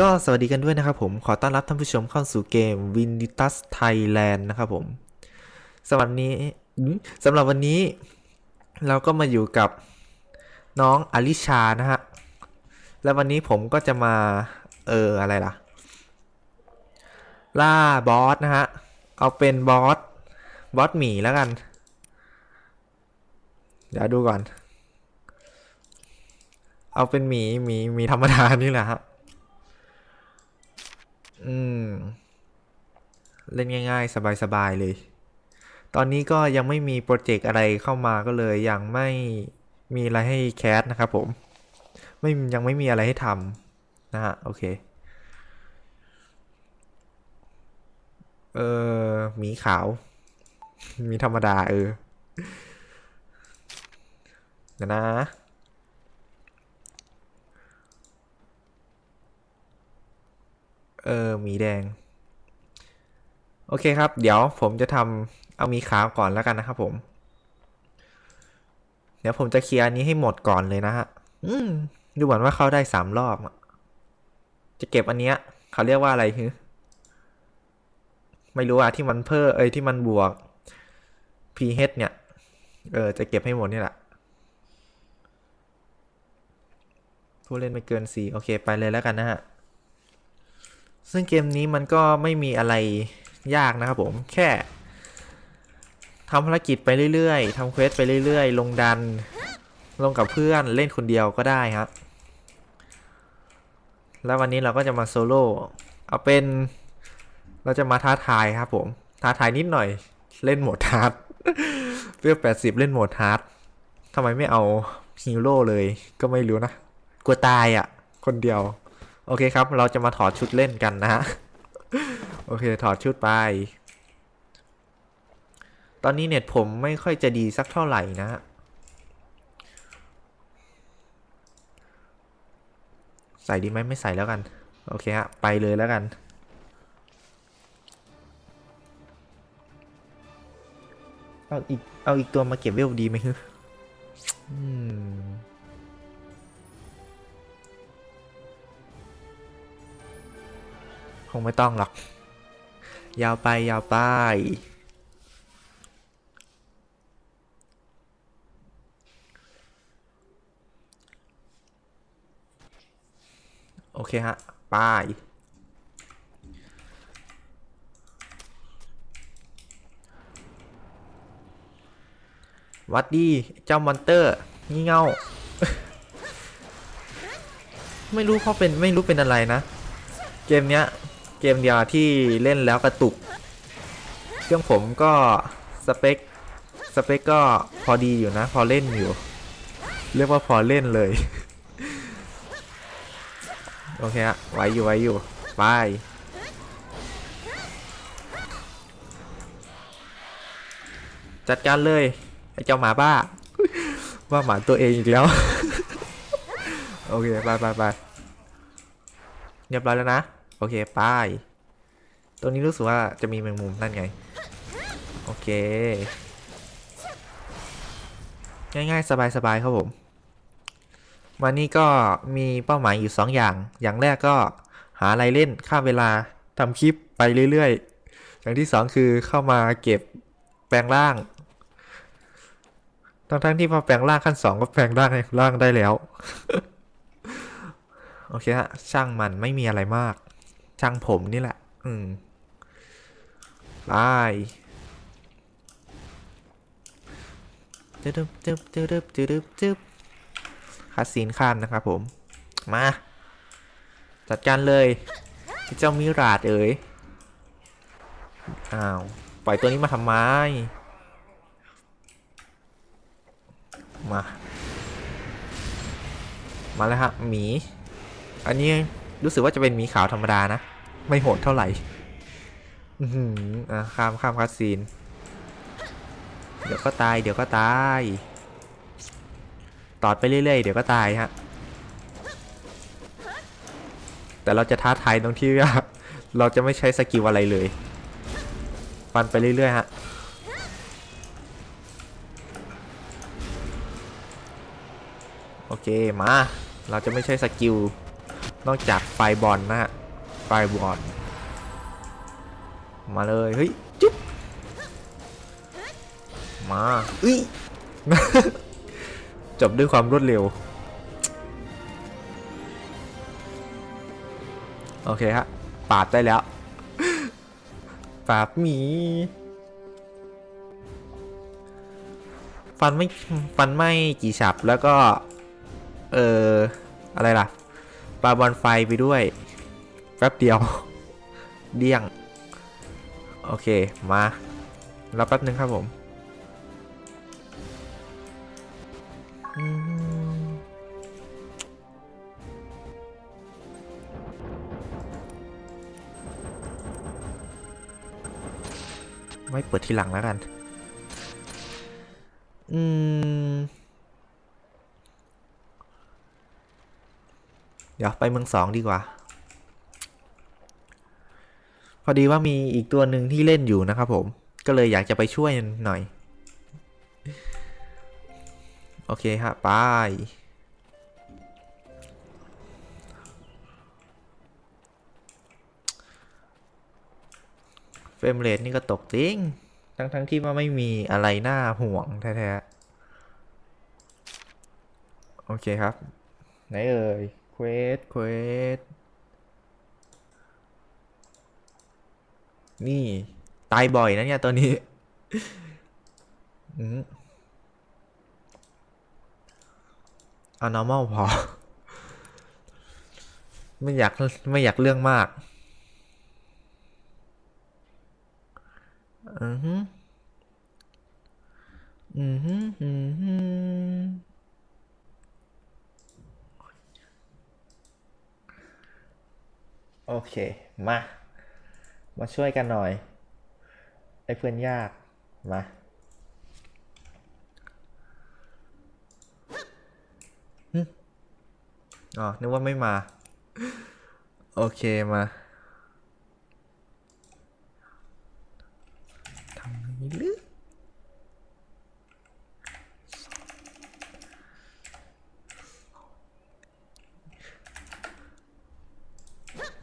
ก็สวัสดีกันด้วยนะครับผม ขอต้อนรับท่านผู้ชมเข้าสู่เกม w i n d i t u s Thailand นะครับผมสำหรับนี้สำหรับวันนี้ เราก็มาอยู่กับน้องอลิชานะฮะ และวันนี้ผมก็จะมา เออ อะไรล่ะ ล่าบอสนะฮะ เอาเป็นบอส บอสหมีแล้วกัน เดี๋ยวดูก่อน เอาเป็นหมีหมีหมีธรรมดานี่แหละฮะ อืม เล่นง่ายๆ สบายๆเลย ตอนนี้ก็ยังไม่มีโปรเจกต์อะไรเข้ามาก็เลยยังไม่มีอะไรให้แคสนะครับผม ไม่ยังไม่มีอะไรให้ทำนะฮะ โอเค เออหมีขาว มีธรรมดา เออเดี๋ยนะ เออหมีแดง โอเคครับ เดี๋ยวผมจะทำเอามีขาวก่อนแล้วกันนะครับผม เดี๋ยวผมจะเคลียร์อันนี้ให้หมดก่อนเลยนะฮะอืมดูเหมือนว่าเข้าได้สามรอบจะเก็บอันเนี้ยเขาเรียกว่าอะไรคือไม่รู้อะที่มันเพิ่มเอ้ยที่มันบวก pH เนี่ย เออ จะเก็บให้หมดนี่แหละ ผู้เล่นไม่เกินสี่โอเค ไปเลยแล้วกันนะฮะ ซึ่งเกมนี้มันก็ไม่มีอะไรยากนะครับผมแค่ทำภารกิจไปเรื่อยๆทำเควสไปเรื่อยๆ ลงดัน ลงกับเพื่อนเล่นคนเดียวก็ได้ครับ แล้ววันนี้เราก็จะมาโซโล่เอาเป็นเราจะมาท้าทายครับผม ท้าทายนิดหน่อยเล่นโหมดฮาร์ดเพื่อ80เล่นโหมดฮาร์ดทำไมไม่เอาฮีโร่เลยก็ไม่รู้นะ กลัวตายอะ คนเดียว โอเคครับ เราจะมาถอดชุดเล่นกันนะฮะ โอเค ถอดชุดไป ตอนนี้เน็ตผมไม่ค่อยจะดีสักเท่าไหร่นะฮะ ใส่ดีไหมไม่ใส่แล้วกัน โอเคฮะ ไปเลยแล้วกัน เอาอีก เอาอีกตัวมาเก็บเวลดีไหมฮึอืม งไม่ต้องหรอก ยาวไปยาวไปโอเคฮะไปวัดดีเจ้ามอนเตอร์ งี่เง่า ไม่รู้เขาเป็น ไม่รู้เป็นอะไรนะ เกมเนี้ย เกมเดียวที่เล่นแล้วกระตุก เครื่องผมก็สเปคสเปคก็พอดีอยู่นะ พอเล่นอยู่ เรียกว่าพอเล่นเลย โอเคฮะไหวอยู่ไหวอยู่ไปจัดการเลย ไอ้เจ้าหมาบ้า ว่าหมาตัวเองอีกแล้ว โอเค ไปไปไปเรียบร้อยแล้วนะ อเคไปตัวนี้รู้สึกว่าจะมีแมงมุมนั่นไง โอเค ง่ายๆ สบายๆครับผมวันนี้ก็มีเป้าหมายอยู่ 2 อย่าง อย่างแรกก็หาอะไรเล่นข้ามเวลาทำคลิปไปเรื่อยๆ อย่างที่ 2 คือเข้ามาเก็บแปลงร่าง ทั้งๆที่พอแปลงร่างขั้น 2 ก็แปลงร่างร่างได้แล้ว โอเคฮะ ช่างมันไม่มีอะไรมาก ช่างผมนี่แหละ อืมไปจึ๊บจึ๊บจึ๊บจึ๊บจึ๊บจึ๊บคาซีนขั้นนะครับผม มา จัดการเลยเจ้ามิราดเอ๋ย อ้าว ปล่อยตัวนี้มาทำไม มา มาแล้วฮะหมี อันนี้ รู้สึกว่าจะเป็นหมีขาวธรรมดานะ ไม่โหดเท่าไหร่ อือหืออะข้ามข้ามคัสซีน เดี๋ยวก็ตาย เดี๋ยวก็ตาย ตอดไปเรื่อยๆ เดี๋ยวก็ตายฮะ แต่เราจะท้าทายตรงที่ว่าเราจะไม่ใช้สกิลอะไรเลย ฟันไปเรื่อยๆฮะ โอเค มา เราจะไม่ใช้สกิล นอกจากไฟบอลนะฮะ ไฟบอล มาเลย เฮ้ย จุ๊บ มาอุ้ย จบด้วยความรวดเร็ว โอเคฮะปาดได้แล้วปาดหมี ฟันไม่ ฟันไม่กี่ฉับแล้วก็ เอออะไรล่ะ ปาบอลไฟไปด้วย แป๊บเดียว เดี่ยง โอเค มาแล้วแป๊บนึงครับผมอืมไม่เปิดทีหลังแล้วกัน อืม เดี๋ยวไปเมืองสองดีกว่า พอดีว่ามีอีกตัวหนึ่งที่เล่นอยู่นะครับผม ก็เลยอยากจะไปช่วยหน่อย โอเคฮะไปเฟรมเรทนี่ก็ตกจริง ทั้งทั้งที่ว่าไม่มีอะไรน่าห่วงแท้ๆ โอเคครับ ไหนเอ่ย เควสเควสนี่ ตายบ่อยนะเนี่ยตัวนี้อืมเอา normal พอ ไม่อยาก ไม่อยากเรื่องมากอือฮึอือฮึอือฮึ โอเค มา มาช่วยกันหน่อย ไอ้เพื่อนยาก มา อ๋อ นึกว่าไม่มา โอเคมาทำอย่างนี้หรือ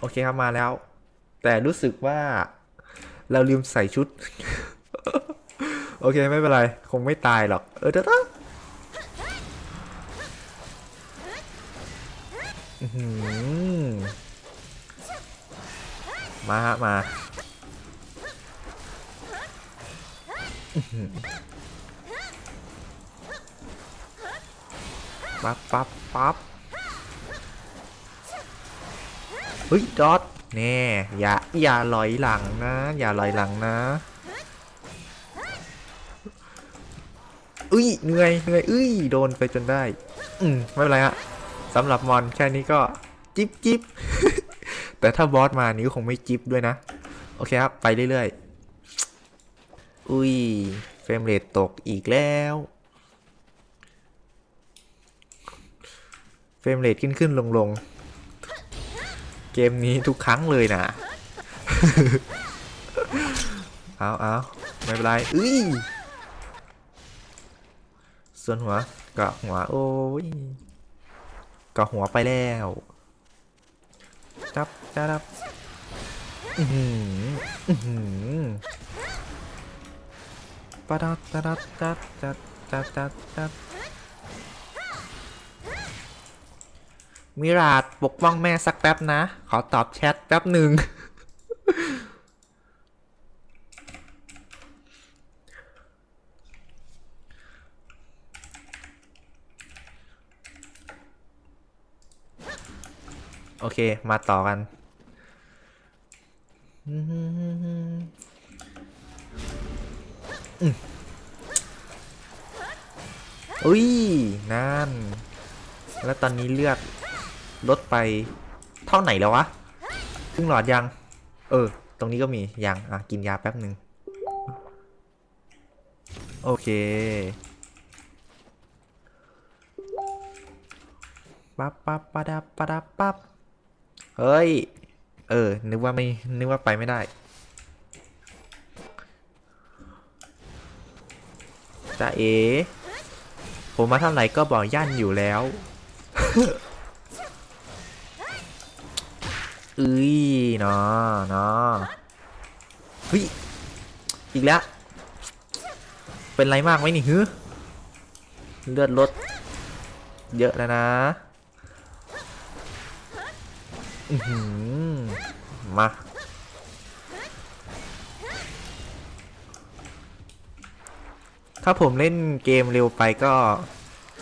โอ เคครับมาแล้ว แต่รู้สึกว่าเราลืมใส่ชุด โอเคไม่เป็นไร คงไม่ตายหรอก เออเด้อมาฮะมาปั๊บปั๊บปั๊บ ฮ้ยดอทแน่อย่าอย่าลอยหลังนะ อย่าลอยหลังนะอุ้ยเหนื่อยเหนื่อยอุ้ยโดนไปจนได้ อืมไม่เป็นไรฮะสำหรับมอนแค่นี้ก็จิ๊บจิ๊บแต่ถ้าบอสมานี้คงไม่จิ๊บด้วยนะ โอเคครับ ไปเรื่อยๆ อุ้ยเฟรมเรทตกอีกแล้วเฟรมเรทขึ้นขึ้นลงลง เกมนี้ทุกครั้งเลยนะ เอาเอาไม่เป็นไรอุ้ยส่วนหัวเกาะหัว โอ้ยเกาะหัวไปแล้วจับจับอือหืออือหือปะดัดปะดัดจัดจัดจัดจัดจัด มิราดปกป้องแม่สักแป๊บนะ ขอตอบแชทแป๊บหนึ่ง โอเค มาต่อกัน อุ้ย นั่น แล้วตอนนี้เลือด ลดไปเท่าไหนแล้ววะครึ่งหลอดยัง เออ ตรงนี้ก็มียัง อะ กินยาแป๊บหนึ่งโอเคปั๊บปั๊บปั๊บดับปั๊บดับปั๊บเฮ้ย เออ นึกว่าไม่ นึกว่าไปไม่ได้จ้าเอ ผมมาเท่าไหร่ก็บอกย่านอยู่แล้ว เอ้ยเนาะเนาะเฮ้ยอีกแล้ว เป็นไรมากไหมนี่ฮึเลือดลด เยอะแล้วนะอือหือมาถ้าผมเล่นเกมเร็วไปก็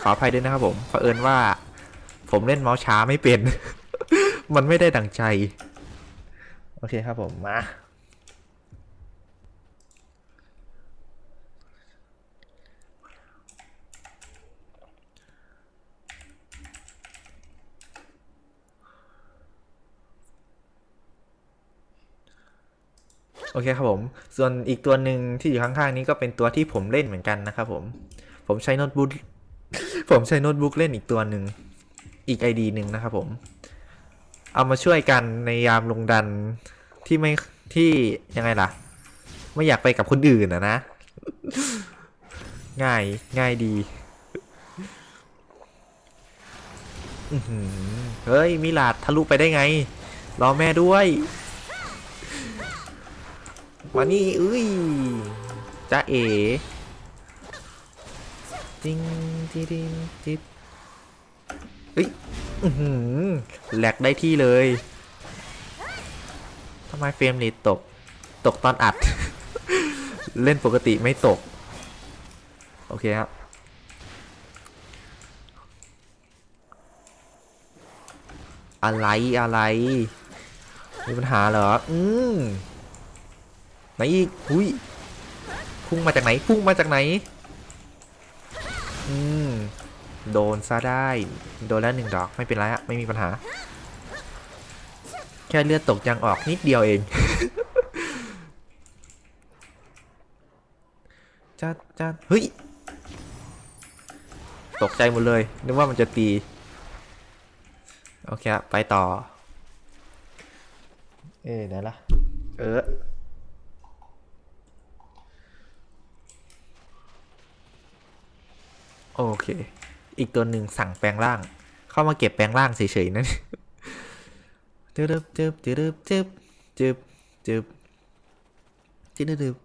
ขออภัยด้วยนะครับผมเผอิญว่า ผมเล่นเมาส์ช้าไม่เป็น มันไม่ได้ดังใจ โอเคครับผมมาโอเคครับผม ส่วนอีกตัวหนึ่งที่อยู่ข้างๆนี้ก็เป็นตัวที่ผมเล่นเหมือนกันนะครับผม ผมใช้โน้ตบุ๊ก ผมใช้โน้ตบุ๊กเล่นอีกตัวหนึ่ง อีก ID หนึ่งนะครับผม เอามาช่วยกันในยามลงดันที่ไม่ที่ยังไงล่ะ ไม่อยากไปกับคนอื่นอะนะ ง่ายง่ายดีเฮ้ยมิลาดทะลุไปได้ไง รอแม่ด้วยมานี่เอ้ยจ้าเอ๋จิงจิดิงจิบ เอ้ยแหลกได้ที่เลยทำไมเฟรมเรทตก ตกตอนอัด เล่นปกติไม่ตก โอเคครับอะไรอะไร มีปัญหาเหรอ อืมไหนอีกอุ้ย พุ่งมาจากไหน พุ่งมาจากไหน โดนซะได้ โดนแล้วหนึ่งดอกไม่เป็นไรอะไม่มีปัญหา แค่เลือดตกยังออกนิดเดียวเองจัดจัดเฮ้ย ตกใจหมดเลย นึกว่ามันจะตี โอเคไปต่อ เอ๊ะไหนล่ะ เออโอเค อีกตัวหนึ่งสั่งแปลงร่าง เข้ามาเก็บแปลงร่างเฉยๆนั่นจึ๊บจึ๊บจึ๊บจึ๊บจึ๊บจึ๊บจึ๊บจึ๊บ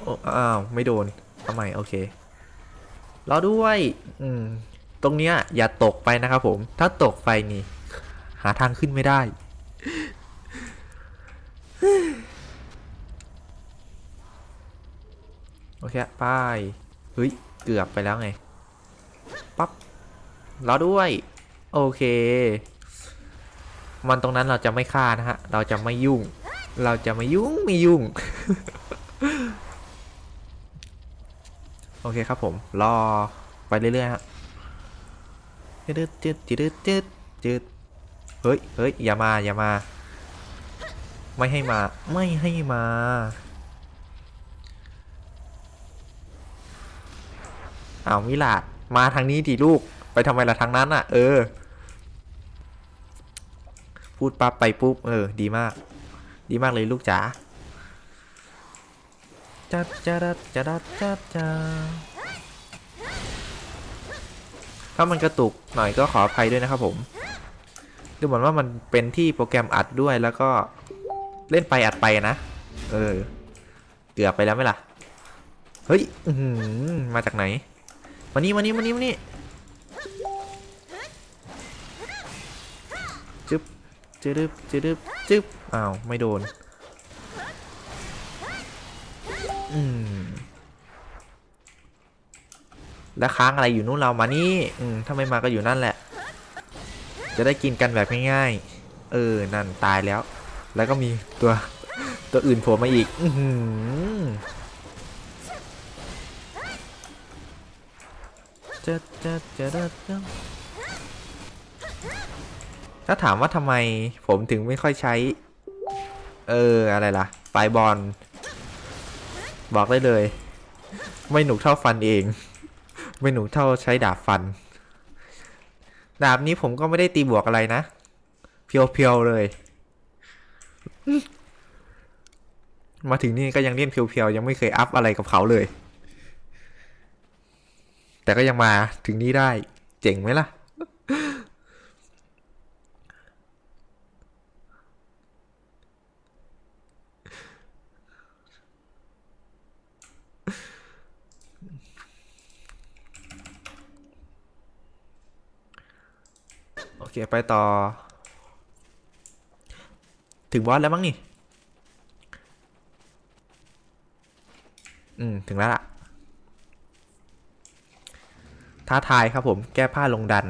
โอ้อ้าว ไม่โดนทำไมโอเครอด้วย อืม ตรงเนี้ย อย่าตกไปนะครับผม ถ้าตกไปนี่ หาทางขึ้นไม่ได้ โอเค ไป เฮ้ย เกือบไปแล้วไง ปั๊บรอด้วย โอเค มันตรงนั้นเราจะไม่ฆ่านะฮะ เราจะไม่ยุ่ง เราจะไม่ยุ่งไม่ยุ่ง โอเคครับผม รอไปเรื่อยๆฮะจืดจืดจืดจืดจืดเฮ้ยเฮ้ยอย่ามา อย่ามา ไม่ให้มา ไม่ให้มา อ้าวมิลาดมาทางนี้ดิลูก ไปทำไมล่ะทางนั้นอะ เออ พูดปั๊บไปปุ๊บ เออ ดีมาก ดีมากเลยลูกจ๋าจัดจัดจัดจัดจัดถ้ามันกระตุกหน่อยก็ขออภัยด้วยนะครับผมดูเหมือนว่ามันเป็นที่โปรแกรมอัดด้วยแล้วก็เล่นไปอัดไปนะ เออ เกือบไปแล้วไหมล่ะ เฮ้ยมาจากไหน มานี่มานี่มานี่มานี่จึ๊บจึ๊บจึ๊บจึ๊บอ้าว ไม่โดน อืม แล้วค้างอะไรอยู่นู่นเรามานี่ อืม ถ้าไม่มาก็อยู่นั่นแหละ จะได้กินกันแบบง่ายๆ เออ นั่นตายแล้ว แล้วก็มีตัวตัวอื่นโผล่มาอีก อื อหือจะจะจะจะจะถ้าถามว่าทำไมผมถึงไม่ค่อยใช้ เออ อะไรล่ะ ปลายบอล บอกได้เลย ไม่หนุกเท่าฟันเอง ไม่หนุกเท่าใช้ดาบฟัน ดาบนี้ผมก็ไม่ได้ตีบวกอะไรนะ เพียวๆเลย มาถึงนี่ก็ยังเล่นเพียวๆ ยังไม่เคยอัพอะไรกับเขาเลย แต่ก็ยังมาถึงนี้ได้เจ๋งไหมล่ะ โอเค ไปต่อ ถึงบอสแล้วมั้งนี่ อืม ถึงแล้วล่ะ ท้าทายครับผม แก้ผ้าลงดัน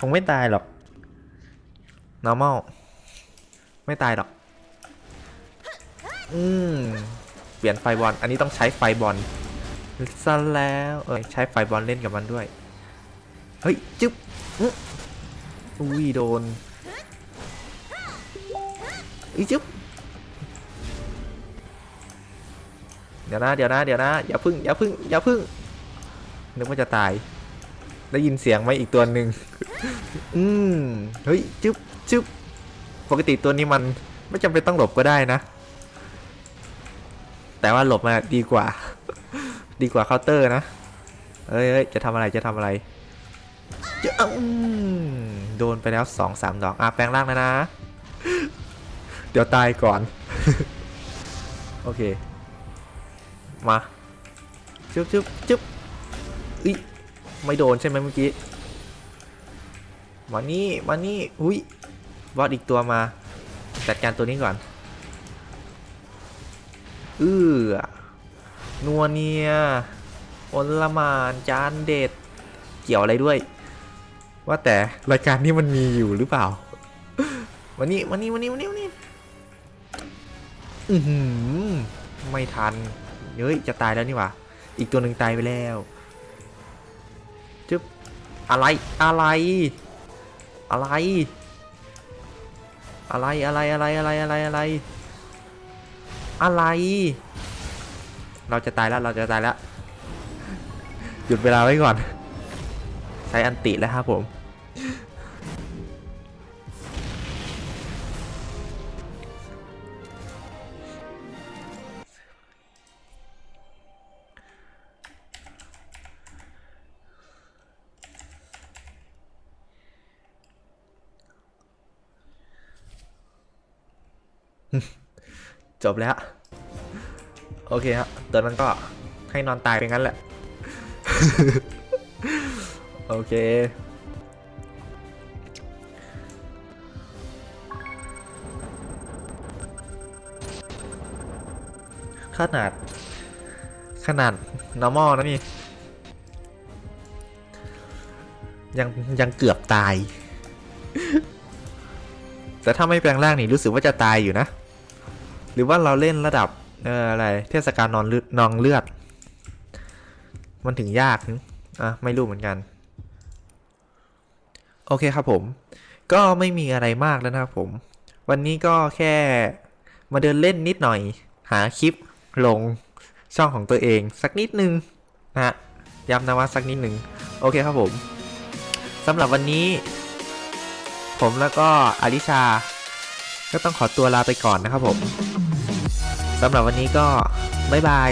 คงไม่ตายหรอก normal ไม่ตายหรอก อืม เปลี่ยนไฟบอล อันนี้ต้องใช้ไฟบอลซะแล้ว เออใช้ไฟบอลเล่นกับมันด้วย เฮ้ย จึ๊บอุ้ยโดนอีจึ๊บเดี๋ยวนะ เดี๋ยวนะ เดี๋ยวนะ อย่าพึ่ง อย่าพึ่ง อย่าพึ่ง นึกว่าจะตาย ได้ยินเสียงไหมอีกตัวหนึ่งอืมเฮ้ยจึ๊บจึ๊บปกติตัวนี้มันไม่จำเป็นต้องหลบก็ได้นะ แต่ว่าหลบมาดีกว่า ดีกว่าเคาน์เตอร์นะเอ้ยเอ้ยจะทำอะไรจะทำอะไรจะอืมโดนไปแล้วสองสามดอกอะแปลงร่างแล้วนะ เดี๋ยวตายก่อน โอเค มา จุ๊บจุ๊บจุ๊บอุ๊ย ไม่โดนใช่ไหมเมื่อกี้มานี่มานี่อุ้ยบอสอีกตัวมา จัดการตัวนี้ก่อนเอื้อนัวเนียโอลหมานจานเด็ด เกี่ยวอะไรด้วย ว่าแต่รายการนี้มันมีอยู่หรือเปล่า วันนี้วันนี้วันนี้วันนี้วันนี้อือหือไม่ทัน เฮ้ย จะตายแล้วนี่หว่า อีกตัวหนึ่งตายไปแล้ว อะไรอะไร อะไร อะไรอะไรอะไรอะไรอะไรอะไร อะไร เราจะตายแล้วเราจะตายแล้ว หยุดเวลาไว้ก่อน ใช้อันติแล้วครับผม จบแล้ว โอเคครับตัวนั้นก็ให้นอนตายไปงั้นแหละ โอเค ขนาด ขนาด normal นะนี่ ยัง ยังเกือบตาย แต่ถ้าไม่แปลงร่างนี่รู้สึกว่าจะตายอยู่นะ หรือว่าเราเล่นระดับเอ่ออะไรเทศกาลนอนเลือดนองเลือด มันถึงยากนึอะไม่รู้เหมือนกัน โอเคครับผม ก็ไม่มีอะไรมากแล้วนะครับผม วันนี้ก็แค่มาเดินเล่นนิดหน่อย หาคลิปลงช่องของตัวเองสักนิดนึงนะฮะย้ำนะว่าสักนิดนึง โอเคครับผมสำหรับวันนี้ ผมแล้วก็อลิชา ก็ต้องขอตัวลาไปก่อนนะครับผม สำหรับวันนี้ก็บ๊ายบาย